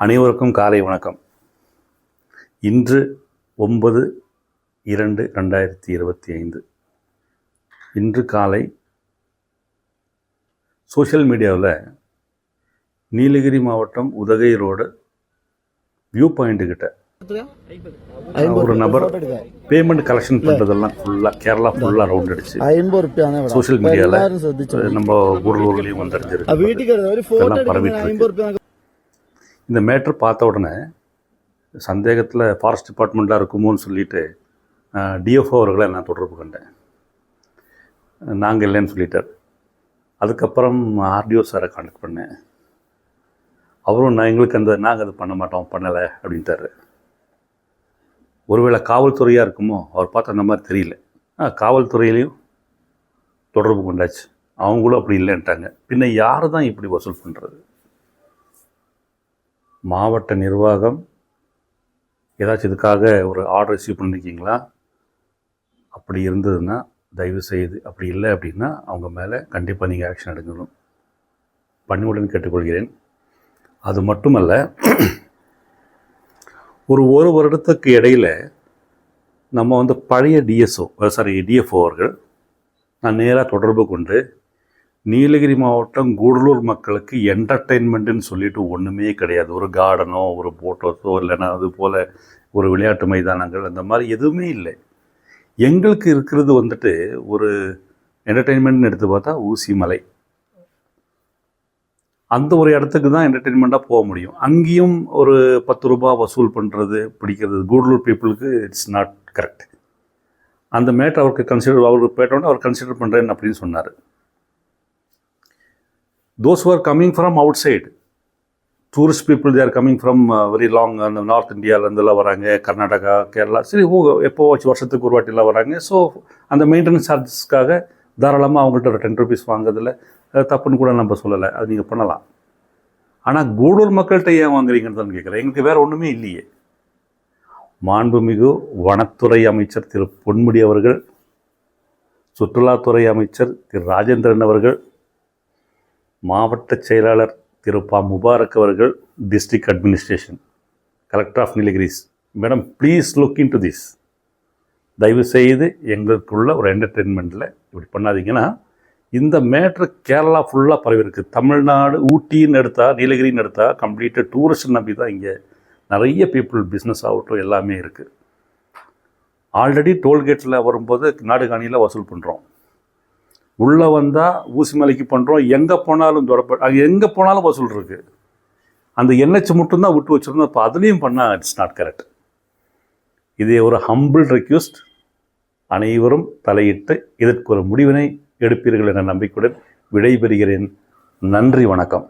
அனைவருக்கும் காலை வணக்கம். இன்று ஒன்பது இரண்டு ரெண்டாயிரத்தி இருபத்தி ஐந்து. இன்று காலை சோஷியல் மீடியாவில் நீலகிரி மாவட்டம் உதகை ரோடு வியூ பாயிண்ட்டு கிட்ட ஒரு நபர் பேமெண்ட் கலெக்ஷன் பண்ணுறதெல்லாம் ஃபுல்லாக கேரளா ஃபுல்லாக ரவுண்ட் அடிச்சு. சோஷியல் மீடியாவில் நம்ம ஊர்லூர்லேயும் வந்து அடிஞ்சிருக்கு பரவிட்டு இந்த மேட்ரு பார்த்த உடனே சந்தேகத்தில் ஃபாரஸ்ட் டிபார்ட்மெண்ட்டாக இருக்குமோன்னு சொல்லிட்டு டிஎஃப்ஓ அவர்களை நான் தொடர்பு கண்டேன். நாங்கள் இல்லைன்னு சொல்லிட்டார். அதுக்கப்புறம் ஆர்டிஓ சாரை காண்டக்ட் பண்ணேன். அவரும் நான் எங்களுக்கு அந்த நாங்கள் அது பண்ண மாட்டோம் பண்ணலை அப்படின்ட்டாரு. ஒருவேளை காவல்துறையாக இருக்குமோ அவர் பார்த்து அந்த மாதிரி தெரியல. ஆ காவல்துறையிலையும் தொடர்பு கொண்டாச்சு. அவங்களும் அப்படி இல்லைன்ட்டாங்க. பின்ன யார் தான் இப்படி வசூல் பண்ணுறது மாவட்ட நிர்வாகம் ஏதாச்சும் இதுக்காக ஒரு ஆர்டர் ரிசீவ் பண்ணியிருக்கீங்களா அப்படி இருந்ததுன்னா தயவு செய்து அப்படி இல்லை அப்படின்னா அவங்க மேலே கண்டிப்பாக நீங்கள் ஆக்ஷன் எடுக்கணும். பணிவுடன் கேட்டுக்கொள்கிறேன். அது மட்டுமல்ல ஒரு ஒரு வருடத்துக்கு இடையில் நம்ம வந்து பழைய டிஎஸ்ஓ சாரி டிஎஃப்ஓ அவர்கள் நான் நேராக தொடர்பு கொண்டு நீலகிரி மாவட்டம் கூடலூர் மக்களுக்கு என்டர்டெயின்மெண்ட்டுன்னு சொல்லிட்டு ஒன்றுமே கிடையாது. ஒரு கார்டனோ ஒரு போட்டோஸோ இல்லைன்னா அது போல் ஒரு விளையாட்டு மைதானங்கள் அந்த மாதிரி எதுவுமே இல்லை. எங்களுக்கு இருக்கிறது வந்துட்டு ஒரு என்டர்டெயின்மெண்ட்னு எடுத்து பார்த்தா ஊசி மலை. அந்த ஒரு இடத்துக்கு தான் என்டர்டெயின்மெண்ட்டாக போக முடியும். அங்கேயும் ஒரு பத்து ரூபா வசூல் பண்ணுறது பிடிக்கிறது கூடலூர் பீப்புளுக்கு இட்ஸ் நாட் கரெக்ட் அந்த மேட்டர் அவருக்கு கன்சிடர் அவருக்கு போயிட்டோன்னே அவர் கன்சிடர் பண்ணுறேன் அப்படின்னு சொன்னார். Those who are coming from outside tourist people they are coming from uh, very long uh, அந்த நார்த் இந்தியாவிலேருந்துலாம் வராங்க. கர்நாடகா கேரளா சரி ஓ எப்போ வருஷத்துக்கு ஒரு வாட்டிலாம் வராங்க. ஸோ அந்த மெயின்டெனன்ஸ் சார்ஜஸ்க்காக தாராளமாக அவங்கள்ட்ட ஒரு டென் ருபீஸ் வாங்குறதுல தப்புன்னு கூட நம்ம சொல்லலை. அது நீங்கள் பண்ணலாம். ஆனால் கூடூர் மக்கள்கிட்ட ஏன் வாங்குறீங்கன்னு தான் கேட்குறேன். எங்களுக்கு வேறு ஒன்றுமே இல்லையே. மாண்புமிகு வனத்துறை அமைச்சர் திரு பொன்முடி அவர்கள் சுற்றுலாத்துறை அமைச்சர் திரு ராஜேந்திரன் அவர்கள் மாவட்ட செயலாளர் திரு பா முபாரக் அவர்கள் district administration collector of Nilgiris madam please look into this தயவு செய்து எங்களுக்குள்ள ஒரு என்டர்டெயின்மெண்ட்டில் இப்படி பண்ணாதீங்கன்னா இந்த மேட்ரு கேரளா ஃபுல்லாக பரவி இருக்குது தமிழ்நாடு ஊட்டின்னு எடுத்தால் நீலகிரின்னு எடுத்தால் கம்ப்ளீட்டாக டூரிஸ்ட் நம்பி தான் இங்கே நிறைய பீப்புள் பிஸ்னஸ் ஆகட்டும் எல்லாமே இருக்குது ஆல்ரெடி டோல்கேட்டில் வரும்போது நாடுகாணியில் வசூல் பண்ணுறோம் உள்ளே வந்தால் ஊசி மலைக்கு பண்ணுறோம் எங்கே போனாலும் தொடப்ப அங்கே எங்கே போனாலும் வசூல் இருக்குது அந்த எண்ணெய்ச்சி மட்டும்தான் விட்டு வச்சுருந்தோம். அப்போ அதுலேயும் பண்ணால் இட்ஸ் நாட் கரெக்ட் இதே ஒரு ஹம்பிள் ரெக்யூஸ்ட் அனைவரும் தலையிட்டு இதற்கு ஒரு முடிவினை எடுப்பீர்கள் என்ற நம்பிக்கையுடன் விடைபெறுகிறேன். நன்றி வணக்கம்.